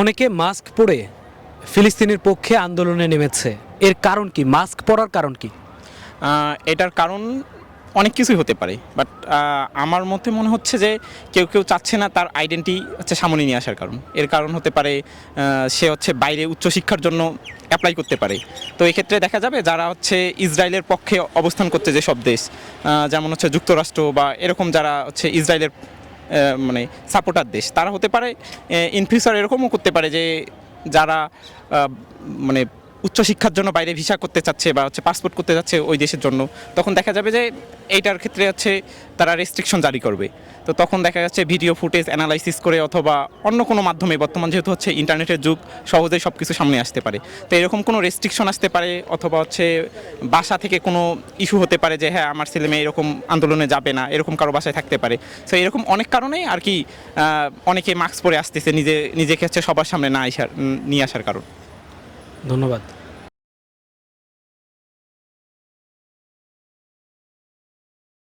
অনেকে মাস্ক পরে ফিলিস্তিনের পক্ষে আন্দোলনে নেমেছে। এর কারণ কি? মাস্ক পরার কারণ কি? এটার কারণ অনেক কিছুই হতে পারে বাট আমার মতে মনে হচ্ছে যে কেউ কেউ চাচ্ছে না তার আইডেন্টি হচ্ছে সামনে নিয়ে আসার কারণ। এর কারণ হতে পারে সে হচ্ছে বাইরে উচ্চশিক্ষার জন্য অ্যাপ্লাই করতে পারে। তো এই ক্ষেত্রে দেখা যাবে যারা হচ্ছে ইসরায়েলের পক্ষে অবস্থান করতে যে সব দেশ যেমন হচ্ছে যুক্তরাষ্ট্র বা এরকম যারা হচ্ছে ইসরায়েলের মানে সাপোর্টার দেশ। তারা হতে পারে ইন ফিউচার এরকমও করতে পারে যে যারা মানে উচ্চশিক্ষার জন্য বাইরে ভিসা করতে চাচ্ছে বা হচ্ছে পাসপোর্ট করতে যাচ্ছে ওই দেশের জন্য, তখন দেখা যাবে যে এইটার ক্ষেত্রে হচ্ছে তারা রেস্ট্রিকশন জারি করবে। তো তখন দেখা যাচ্ছে ভিডিও ফুটেজ অ্যানালাইসিস করে অথবা অন্য কোনো মাধ্যমে, বর্তমান যেহেতু হচ্ছে ইন্টারনেটের যুগ সহজেই সব কিছু সামনে আসতে পারে। তো এরকম কোনো রেস্ট্রিকশন আসতে পারে অথবা হচ্ছে বাসা থেকে কোনো ইস্যু হতে পারে যে হ্যাঁ আমার ছেলে মেয়ে এরকম আন্দোলনে যাবে না, এরকম কারও বাসায় থাকতে পারে। তো এরকম অনেক কারণেই আর কি অনেকে মাস্ক পরে আসতেছে, নিজে, নিজেকে হচ্ছে সবার সামনে না আসার নিয়ে আসার কারণ। ধন্যবাদ।